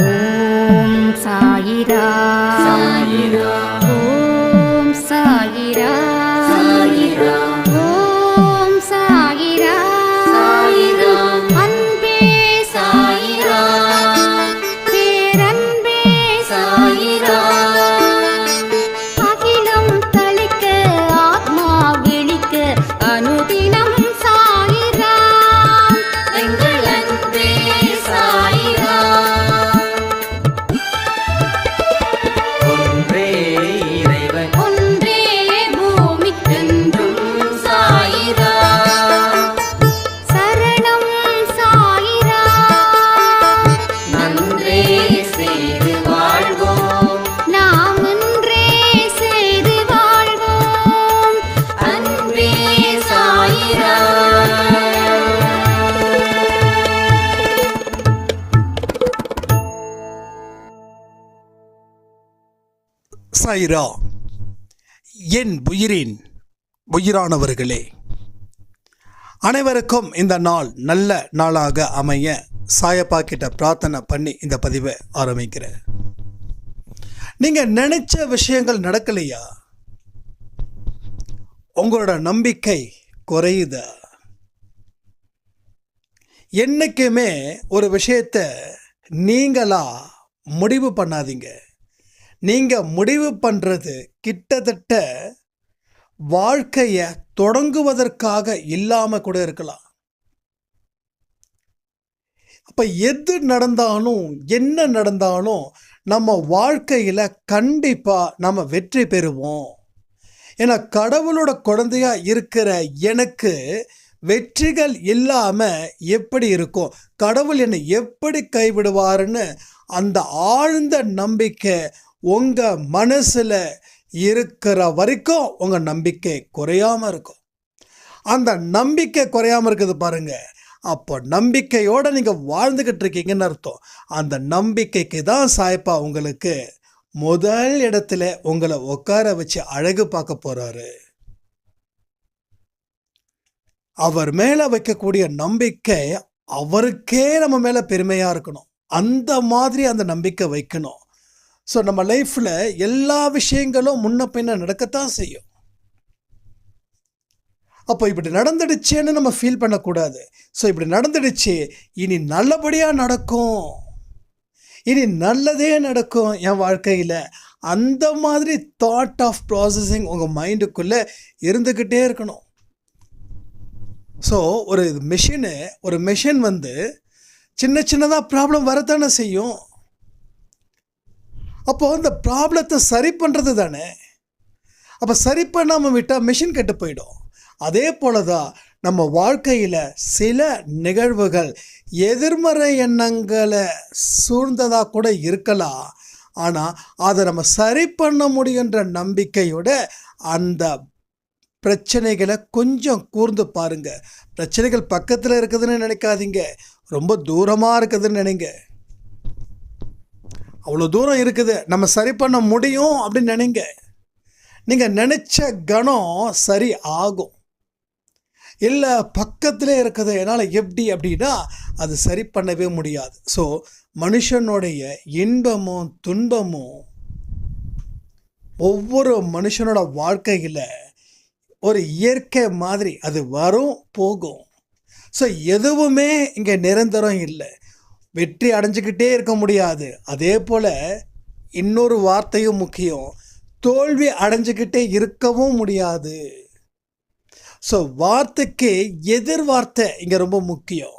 ஓம் சாயிரா சாயிரா என் உயிரின் உயிரானவர்களே அனைவருக்கும் இந்த நாள் நல்ல நாளாக அமைய சாயப்பா கிட்ட பிரார்த்தனை பண்ணி இந்த பதிவை ஆரம்பிக்கிறேன். நீங்கள் நினைச்ச விஷயங்கள் நடக்கலையா? உங்களோட நம்பிக்கை குறையுதா? என்னைக்குமே ஒரு விஷயத்தை நீங்களா முடிவு பண்ணாதீங்க. நீங்கள் முடிவு பண்ணுறது கிட்டத்தட்ட வாழ்க்கையை தொடங்குவதற்காக இல்லாமல் கூட இருக்கலாம். அப்போ எது நடந்தாலும் என்ன நடந்தாலும் நம்ம வாழ்க்கையில் கண்டிப்பாக நம்ம வெற்றி பெறுவோம். ஏன்னா கடவுளோட குழந்தையா இருக்கிற எனக்கு வெற்றிகள் இல்லாமல் எப்படி இருக்கும்? கடவுள் என்னை எப்படி கைவிடுவாருன்னு அந்த ஆழ்ந்த நம்பிக்கை உங்கள் மனசில் இருக்கிற வரைக்கும் உங்கள் நம்பிக்கை குறையாமல் இருக்கும். அந்த நம்பிக்கை குறையாமல் இருக்குது பாருங்கள் அப்போ நம்பிக்கையோடு நீங்கள் வாழ்ந்துக்கிட்டு இருக்கீங்கன்னு அர்த்தம். அந்த நம்பிக்கைக்கு தான் சாய்ப்பா உங்களுக்கு முதல் இடத்துல உங்களை உட்கார வச்சு அழகு பார்க்க போகிறாரு அவர் மேலே வைக்கக்கூடிய நம்பிக்கை அவருக்கே நம்ம மேலே பெருமையாக இருக்கணும். அந்த மாதிரி அந்த நம்பிக்கை வைக்கணும். ஸோ நம்ம லைஃப்பில் எல்லா விஷயங்களும் முன்ன பின்ன நடக்கத்தான் செய்யும். அப்போ இப்படி நடந்துடுச்சேன்னு நம்ம ஃபீல் பண்ணக்கூடாது. ஸோ இப்படி நடந்துடுச்சு இனி நல்லபடியாக நடக்கும். இனி நல்லதே நடக்கும் என் வாழ்க்கையில். அந்த மாதிரி தாட் ஆஃப் ப்ராசஸிங் உங்கள் மைண்டுக்குள்ளே இருந்துக்கிட்டே இருக்கணும். ஸோ ஒரு மிஷினு ஒரு மிஷின் வந்து சின்ன சின்னதாக ப்ராப்ளம் வரத்தானே செய்யும். அப்போது அந்த ப்ராப்ளத்தை சரி பண்ணுறது தானே? அப்போ சரி பண்ணாமல் விட்டால் மிஷின் கெட்டு போயிடும். அதே போல தான் நம்ம வாழ்க்கையில் சில நிகழ்வுகள் எதிர்மறை எண்ணங்களை சூழ்ந்ததாக கூட இருக்கலாம். ஆனால் அதை நம்ம சரி பண்ண முடியுன்ற நம்பிக்கையோட அந்த பிரச்சனைகளை கொஞ்சம் கூர்ந்து பாருங்க. பிரச்சனைகள் பக்கத்தில் இருக்குதுன்னு நினைக்காதீங்க. ரொம்ப தூரமாக இருக்குதுன்னு நினைங்க. அவ்வளோ தூரம் இருக்குது. நம்ம சரி பண்ண முடியும் அப்படின்னு நினைங்க. நீங்கள் நினச்ச கணம் சரி ஆகும். இல்லை பக்கத்திலே இருக்குது என்னால் எப்படி அப்படின்னா அது சரி பண்ணவே முடியாது. ஸோ மனுஷனுடைய இன்பமும் துன்பமும் ஒவ்வொரு மனுஷனோட வாழ்க்கையில் ஒரு இயற்கை மாதிரி அது வரும் போகும். ஸோ எதுவுமே இங்கே நிரந்தரம் இல்லை. வெற்றி அடைஞ்சிக்கிட்டே இருக்க முடியாது. அதே போல் இன்னொரு வார்த்தையும் முக்கியம். தோல்வி அடைஞ்சிக்கிட்டே இருக்கவும் முடியாது. ஸோ வார்த்தைக்கு எதிர்வார்த்தை இங்கே ரொம்ப முக்கியம்.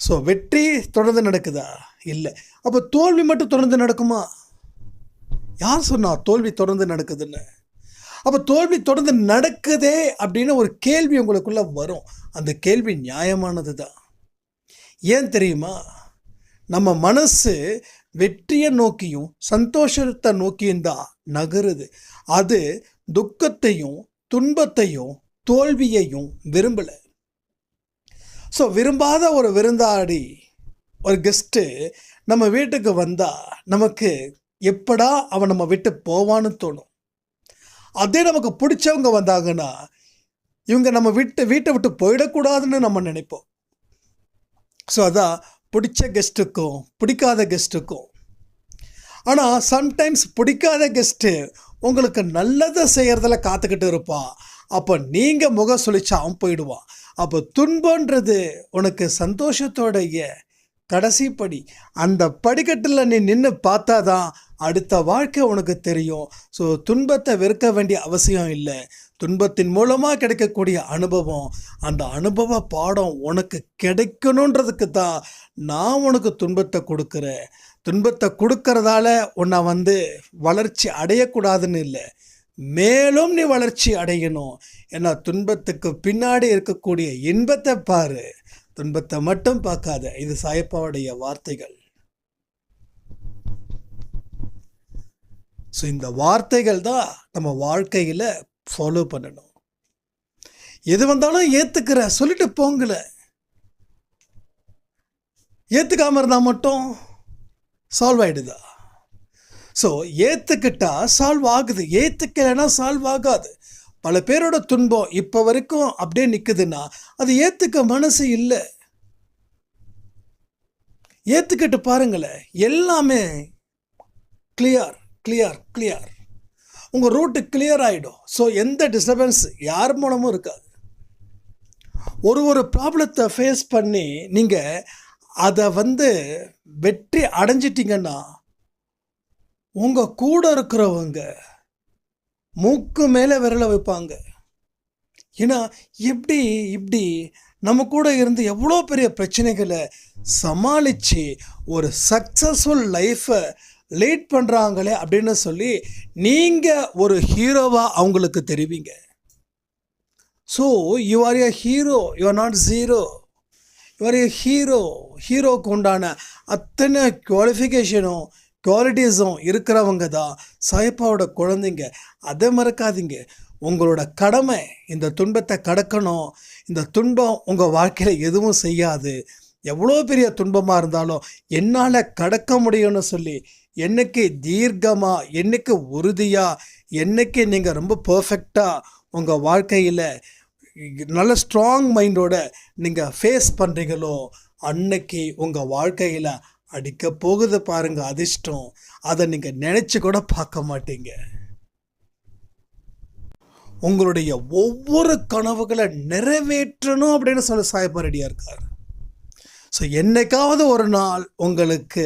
ஸோ வெற்றி தொடர்ந்து நடக்குதா? இல்லை. அப்போ தோல்வி மட்டும் தொடர்ந்து நடக்குமா? யார் சொன்னா தோல்வி தொடர்ந்து நடக்குதுன்னு? அப்போ தோல்வி தொடர்ந்து நடக்குதே அப்படின்னு ஒரு கேள்வி உங்களுக்குள்ளே வரும். அந்த கேள்வி நியாயமானது தான் ஏன் தெரியுமா? நம்ம மனசு வெற்றியை நோக்கியும் சந்தோஷத்தை நோக்கியும் தான் நகருது. அது துக்கத்தையும் துன்பத்தையும் தோல்வியையும் விரும்பலை. ஸோ விரும்பாத ஒரு விருந்தாடி ஒரு கெஸ்ட்டு நம்ம வீட்டுக்கு வந்தால் நமக்கு எப்படா அவன் நம்ம விட்டு போவான்னு தோணும். அதே நமக்கு பிடிச்சவங்க வந்தாங்கன்னா இவங்க நம்ம விட்டு வீட்டை விட்டு போயிடக்கூடாதுன்னு நம்ம நினைப்போம். ஸோ அதான் பிடிச்ச கெஸ்ட்டுக்கும் பிடிக்காத கெஸ்ட்டுக்கும். ஆனால் சம்டைம்ஸ் பிடிக்காத கெஸ்ட்டு உங்களுக்கு நல்லதை செய்கிறதில் காத்துக்கிட்டு இருப்பான் அப்போ நீங்கள் முக சுழிச்சாவும் அவன் போயிடுவான் அப்போ துன்பன்றது உனக்கு சந்தோஷத்தோடைய கடைசி படி. அந்த படிக்கட்டில் நீ நின்று பார்த்தா தான் அடுத்த வாழ்க்கை உனக்கு தெரியும். ஸோ துன்பத்தை வெறுக்க வேண்டிய அவசியம் இல்லை. துன்பத்தின் மூலமாக கிடைக்கக்கூடிய அனுபவம் அந்த அனுபவ பாடம் உனக்கு கிடைக்கணுன்றதுக்கு தான் நான் உனக்கு துன்பத்தை கொடுக்குறேன். துன்பத்தை கொடுக்கறதால உன்னை வந்து வளர்ச்சி அடையக்கூடாதுன்னு இல்லை மேலும் நீ வளர்ச்சி அடையணும். ஏன்னா துன்பத்துக்கு பின்னாடி இருக்கக்கூடிய இன்பத்தை பாரு. துன்பத்தை மட்டும் பார்க்காத இது சாயப்பாவுடைய வார்த்தைகள். ஸோ இந்த வார்த்தைகள் தான் நம்ம வாழ்க்கையில் ஃபாலோ பண்ணணும். எது வந்தாலும் ஏற்றுக்கிற சொல்லிட்டு போங்கள ஏற்றுக்காம இருந்தால் மட்டும் சால்வ் ஆகிடுதா ஸோ ஏற்றுக்கிட்டா சால்வ் ஆகுது. ஏற்றுக்கலைன்னா சால்வ் ஆகாது. பல பேரோட துன்பம் இப்போ வரைக்கும் அப்படியே நிற்குதுன்னா அது ஏற்றுக்க மனசு இல்லை. ஏற்றுக்கிட்டு பாருங்களேன். எல்லாமே கிளியர் கிளியர் கிளியர் உங்கள் ரூட்டு கிளியர் ஆகிடும் ஸோ எந்த டிஸ்டர்பன்ஸ் யார் மூலமும் இருக்காது. ஒரு ஒரு ப்ராப்ளத்தை ஃபேஸ் பண்ணி நீங்கள் அதை வந்து வெற்றி அடைஞ்சிட்டிங்கன்னா உங்கள் கூட இருக்கிறவங்க மூக்கு மேலே விரலை வைப்பாங்க. ஏன்னா எப்படி இப்படி நம்ம கூட இருந்து எவ்வளோ பெரிய பிரச்சனைகளை சமாளித்து ஒரு சக்ஸஸ்ஃபுல் லைஃப்பை லீட் பண்ணுறாங்களே அப்படின்னு சொல்லி நீங்கள் ஒரு ஹீரோவாக அவங்களுக்கு தெரிவிங்க. So you are a hero you are not zero you are a hero ஹீரோக்கு உண்டான அத்தனை குவாலிஃபிகேஷனும் குவாலிட்டிஸும் இருக்கிறவங்க தான் சாயப்பாவோட குழந்தைங்க. அதை மறக்காதீங்க. உங்களோட கடமை இந்த துன்பத்தை கடக்கணும். இந்த துன்பம் உங்கள் வாழ்க்கையில் எதுவும் செய்யாது. எவ்வளோ பெரிய துன்பமாக இருந்தாலும் என்னால் கடக்க முடியும்னு சொல்லி என்னைக்கு தீர்க்கமாக என்னைக்கு உறுதியாக என்னைக்கு நீங்கள் ரொம்ப பர்ஃபெக்டாக உங்கள் வாழ்க்கையில் நல்ல ஸ்ட்ராங் மைண்டோட நீங்கள் ஃபேஸ் பண்ணுறீங்களோ அன்னைக்கு உங்கள் வாழ்க்கையில் அடிக்க போகுது பாருங்கள் அதிர்ஷ்டம். அதை நீங்கள் நினச்சி கூட பார்க்க மாட்டீங்க. உங்களுடைய ஒவ்வொரு கனவுகளை நிறைவேற்றணும் அப்படின்னு சொல்லி சாயப்பா ரெடியாக இருக்கார். ஸோ என்னைக்காவது ஒரு நாள் உங்களுக்கு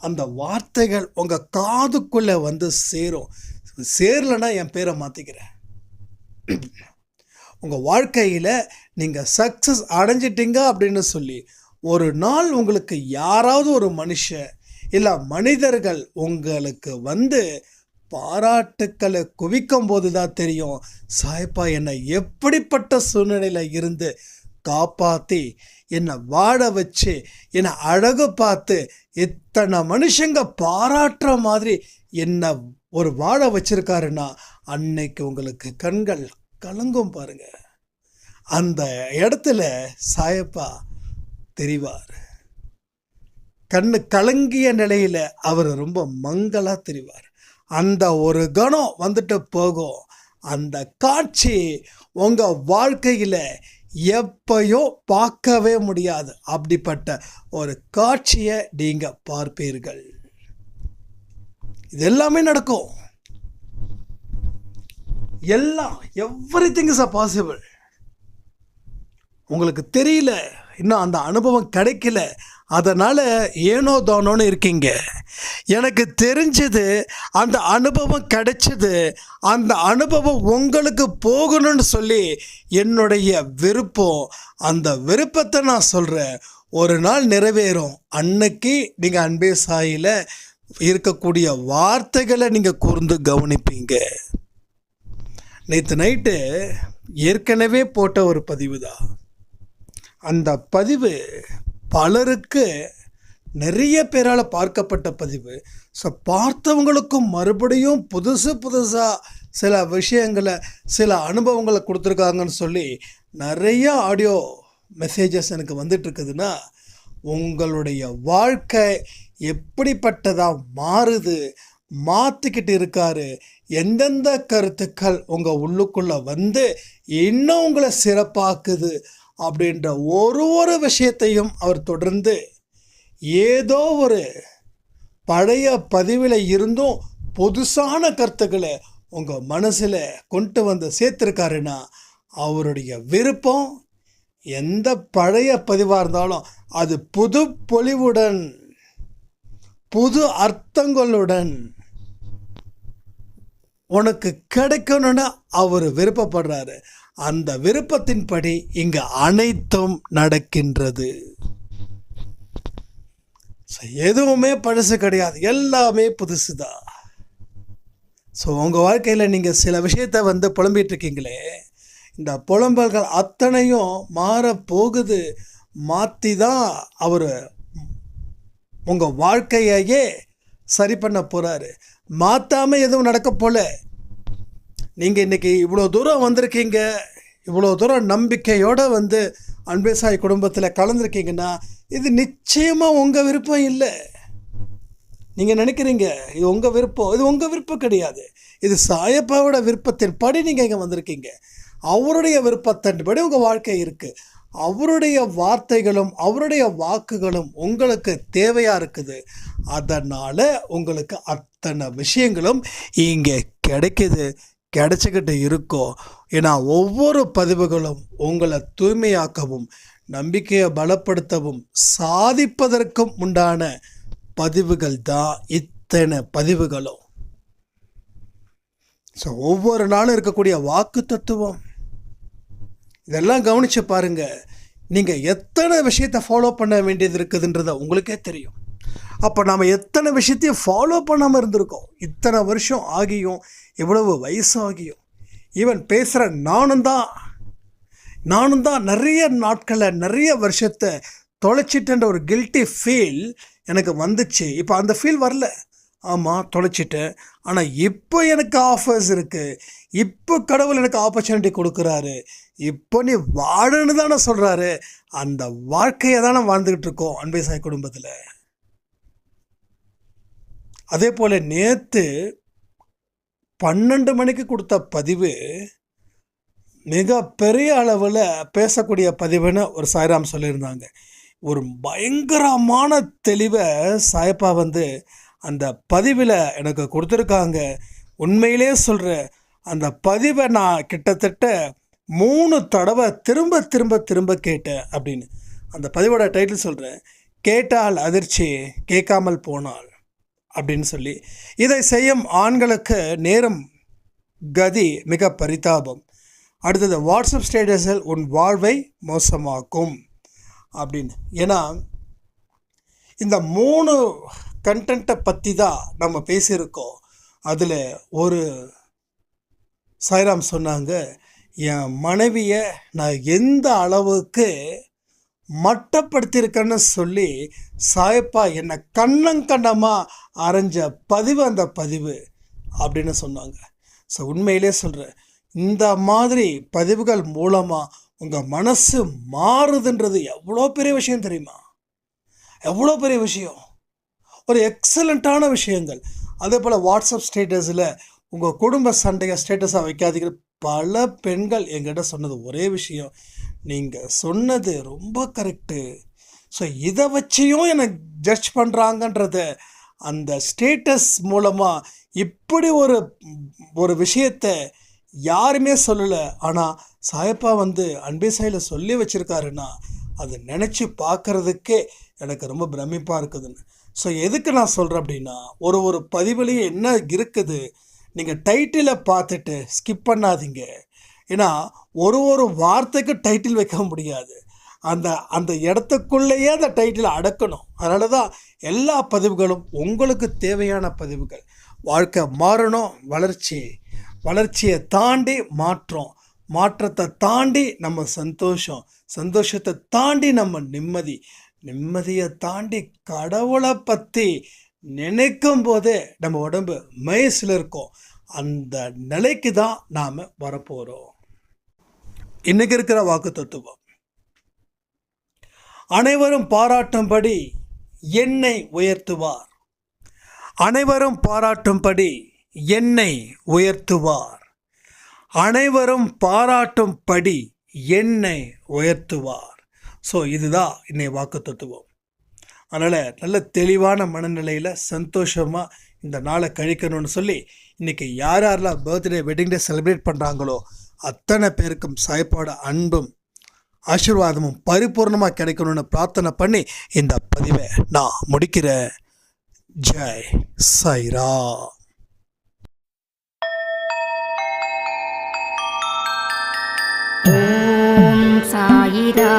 அந்த வார்த்தைகள் உங்கள் காதுக்குள்ளே வந்து சேரும். சேரலைன்னா என் பேரை மாற்றிக்கிறேன் உங்கள் வாழ்க்கையில் நீங்கள் சக்ஸஸ் அடைஞ்சிட்டிங்க அப்படின்னு சொல்லி ஒரு நாள் உங்களுக்கு யாராவது ஒரு மனுஷன் இல்லை மனிதர்கள் உங்களுக்கு வந்து பாராட்டுக்களை குவிக்கும் போது தான் தெரியும் சாய்ப்பா என்னை எப்படிப்பட்ட சூழ்நிலையில் இருந்து காப்பாற்றி என்னை வாழ வச்சு என்னை அழகு பார்த்து இத்தனை மனுஷங்க பாராட்டுற மாதிரி என்னை ஒரு வாழ வச்சிருக்காருன்னா அன்னைக்கு உங்களுக்கு கண்கள் கலங்கும் பாருங்க. அந்த இடத்துல சாயப்பா தெரிவார். கண்ணு கலங்கிய நிலையில் அவர் ரொம்ப மங்களாக தெரிவார். அந்த ஒரு கணம் வந்துட்டு போகும். அந்த காட்சி உங்கள் வாழ்க்கையில் எப்பயோ பார்க்கவே முடியாது. அப்படிப்பட்ட ஒரு காட்சியை நீங்கள் பார்ப்பீர்கள். இது எல்லாமே நடக்கும். எல்லாம் everything is a possible உங்களுக்கு தெரியல. இன்னும் அந்த அனுபவம் கிடைக்கல. அதனால் ஏனோ தானோன்னு இருக்கீங்க. எனக்கு தெரிஞ்சது அந்த அனுபவம் கிடைச்சது அந்த அனுபவம் உங்களுக்கு போகணும்னு சொல்லி என்னுடைய விருப்பம். அந்த விருப்பத்தை நான் சொல்கிறேன் ஒரு நாள் நிறைவேறும். அன்னைக்கு நீங்கள் அன்பே சாயில் இருக்கக்கூடிய வார்த்தைகளை நீங்கள் கூர்ந்து கவனிப்பீங்க. நேற்று நைட்டு ஏற்கனவே போட்ட ஒரு பதிவு தான் அந்த பதிவு பலருக்கு நிறைய பேரால் பார்க்கப்பட்ட பதிவு. ஸோ பார்த்தவங்களுக்கும் மறுபடியும் புதுசு புதுசாக சில விஷயங்களை சில அனுபவங்களை கொடுத்துருக்காங்கன்னு சொல்லி நிறைய ஆடியோ மெசேஜஸ் எனக்கு வந்துட்டுருக்குதுன்னா உங்களுடைய வாழ்க்கை எப்படிப்பட்டதாக மாறுது மாற்றிக்கிட்டு இருக்காரு எந்தெந்த கருத்துக்கள் உங்கள் உள்ளுக்குள்ளே வந்து இன்னும் உங்களை சிறப்பாக்குது அப்படின்ற ஒரு ஒரு விஷயத்தையும் அவர் தொடர்ந்து ஏதோ ஒரு பழைய பதிவில் இருந்தும் புதுசான கருத்துக்களை உங்கள் மனசில் கொண்டு வந்து சேர்த்துருக்காருன்னா அவருடைய விருப்பம் எந்த பழைய பதிவாக இருந்தாலும் அது புது பொலிவுடன் புது அர்த்தங்களுடன் உனக்கு கிடைக்கணும்னு அவர் விருப்பப்படுறாரு. அந்த விருப்பத்தின்படி இங்கே அனைத்தும் நடக்கின்றது. எதுவுமே பழசு கிடையாது. எல்லாமே புதுசு தான் ஸோ உங்கள் வாழ்க்கையில் நீங்கள் சில விஷயத்தை வந்து புலம்பிட்டு இருக்கீங்களே இந்த புலம்பல்கள் அத்தனையும் மாற போகுது மாற்றி தான் அவர் உங்கள் வாழ்க்கையையே சரி பண்ண போகிறாரு மாற்றாமல் எதுவும் நடக்க போல. நீங்கள் இன்றைக்கி இவ்வளோ தூரம் வந்திருக்கீங்க இவ்வளோ தூரம் நம்பிக்கையோடு வந்து அன்பேசாய் குடும்பத்தில் கலந்துருக்கீங்கன்னா இது நிச்சயமாக உங்கள் விருப்பம் இல்லை. நீங்கள் நினைக்கிறீங்க இது உங்கள் விருப்பம். இது உங்கள் விருப்பம் கிடையாது. இது சாயப்பாவோட விருப்பத்தின் படி நீங்கள் இங்கே வந்திருக்கீங்க. அவருடைய விருப்பத்தின்படி உங்கள் வாழ்க்கை இருக்குது அவருடைய வார்த்தைகளும் அவருடைய வாக்குகளும் உங்களுக்கு தேவையாக இருக்குது. அதனால் உங்களுக்கு அத்தனை விஷயங்களும் இங்கே கிடைக்குது. கிடைச்சிக்கிட்டு இருக்கோ ஏன்னா ஒவ்வொரு பதிவுகளும் உங்களை தூய்மையாக்கவும் நம்பிக்கையை பலப்படுத்தவும் சாதிப்பதற்கும் உண்டான பதிவுகள் தான் இத்தனை பதிவுகளும். ஸோ ஒவ்வொரு நாளும் இருக்கக்கூடிய வாக்கு தத்துவம். இதெல்லாம் கவனித்து பாருங்கள் நீங்கள் எத்தனை விஷயத்தை ஃபாலோ பண்ண வேண்டியது இருக்குதுன்றத உங்களுக்கே தெரியும். அப்போ நாம் எத்தனை விஷயத்தையும் ஃபாலோ பண்ணாமல் இருந்திருக்கோம்? இத்தனை வருஷம் ஆகியும் இவ்வளவு வயசாகியும். ஈவன் பேசுகிற நானும் தான். நானும் தான் நிறைய நாட்களை நிறைய வருஷத்தை தொலைச்சிட்டேன்ற ஒரு கில்ட்டி ஃபீல் எனக்கு வந்துச்சு. இப்போ அந்த ஃபீல் வரல. ஆமாம் தொலைச்சிட்டேன். ஆனால் இப்போ எனக்கு ஆஃபர்ஸ் இருக்குது இப்போ கடவுள் எனக்கு ஆப்பர்ச்சுனிட்டி கொடுக்குறாரு. இப்போ நீ வாழன்னு தானே சொல்கிறாரு அந்த வாழ்க்கையை தானே வாழ்ந்துக்கிட்டு இருக்கோம் அன்பை சாய் குடும்பத்தில். அதே போல் நேற்று பன்னெண்டு மணிக்கு கொடுத்த பதிவு மிக பெரிய அளவில் பேசக்கூடிய பதிவுன்னு ஒரு சாய்ராம் சொல்லியிருந்தாங்க. ஒரு பயங்கரமான தெளிவை சாயப்பா வந்து அந்த பதிவில் எனக்கு கொடுத்துருக்காங்க. உண்மையிலே சொல்கிறேன் அந்த பதிவை நான் கிட்டத்தட்ட மூணு தடவை திரும்ப திரும்ப திரும்ப கேட்டேன் அப்படின்னு. அந்த பதிவோட டைட்டில் சொல்கிறேன் கேட்டால் அதிர்ச்சி கேட்காமல் போனால். அப்படின்னு சொல்லி. இதை செய்யும் ஆண்களுக்கு நேரம் கதி மிக பரிதாபம். அடுத்தது வாட்ஸ்அப் ஸ்டேட்டஸில் உன் வாழ்வை மோசமாக்கும். அப்படின்னு. ஏன்னா இந்த மூணு கண்டென்ட்டை பற்றி தான் நம்ம பேசியிருக்கோம். அதில் ஒரு சாய்ராம் சொன்னாங்க என் மனைவியை நான் எந்த அளவுக்கு மட்டப்படுத்தியிருக்கேன்னு சொல்லி சாயப்பா என்னை கண்ணங்கண்ணமாக அரைஞ்ச பதிவு அந்த பதிவு அப்படின்னு சொன்னாங்க. ஸோ உண்மையிலே சொல்கிறேன் இந்த மாதிரி பதிவுகள் மூலமாக உங்கள் மனசு மாறுதுன்றது எவ்வளோ பெரிய விஷயம் தெரியுமா? எவ்வளோ பெரிய விஷயம்? ஒரு எக்ஸலண்ட்டான விஷயங்கள். அதே போல் வாட்ஸ்அப் ஸ்டேட்டஸில் உங்கள் குடும்ப சண்டையை ஸ்டேட்டஸாக வைக்காதீங்க பல பெண்கள் எங்கிட்ட சொன்னது ஒரே விஷயம். நீங்கள் சொன்னது ரொம்ப கரெக்டு ஸோ இதை வச்சியும் என்னை ஜட்ஜ் பண்ணுறாங்கன்றத அந்த ஸ்டேட்டஸ் மூலமாக இப்படி ஒரு ஒரு விஷயத்தை யாருமே சொல்லலை. ஆனால் சாயப்பா வந்து அன்பே சாயில் சொல்லி வச்சுருக்காருன்னா அதை நினச்சி பார்க்குறதுக்கே எனக்கு ரொம்ப பிரமிப்பாக இருக்குதுன்னு. ஸோ எதுக்கு நான் சொல்கிறேன் அப்படின்னா ஒரு ஒரு பதிவுலேயும் என்ன இருக்குது நீங்கள் டைட்டிலை பார்த்துட்டு ஸ்கிப் பண்ணாதீங்க. ஏன்னா ஒரு ஒரு வார்த்தைக்கு டைட்டில் வைக்க முடியாது. அந்த அந்த இடத்துக்குள்ளேயே அந்த டைட்டில் அடக்கணும். அதனால தான் எல்லா பதிவுகளும் உங்களுக்கு தேவையான பதிவுகள். வாழ்க்கை மாறணும் வளர்ச்சி வளர்ச்சியை தாண்டி மாற்றம். மாற்றத்தை தாண்டி நம்ம சந்தோஷம். சந்தோஷத்தை தாண்டி நம்ம நிம்மதி. நிம்மதியை தாண்டி கடவுளை பற்றி நினைக்கும் போதே நம்ம உடம்பு மயசில் இருக்கும். அந்த நிலைக்கு தான் நாம் வரப்போகிறோம் இன்றைக்கி இருக்கிற வாக்கு தத்துவம். அனைவரும் பாராட்டும்படி என்னை உயர்த்துவார். அனைவரும் பாராட்டும்படி என்னை உயர்த்துவார். அனைவரும் பாராட்டும்படி என்னை உயர்த்துவார். ஸோ இதுதான் இன்னை வாக்கு தத்துவம் அதனால் நல்ல தெளிவான மனநிலையில் சந்தோஷமாக இந்த நாளை கழிக்கணும்னு சொல்லி இன்றைக்கி யார் யாரெல்லாம் பர்த்டே வெட்டிங் டே செலிப்ரேட் பண்ணுறாங்களோ அத்தனை பேருக்கும் சாய்ப்பாட அன்பும் ஆசீர்வாதமும் பரிபூர்ணமாக கிடைக்கணும்னு பிரார்த்தனை பண்ணி இந்த பதிவை நான் முடிக்கிறேன். ஜெய் சைரா ஓம் சாயிரா சாயிரா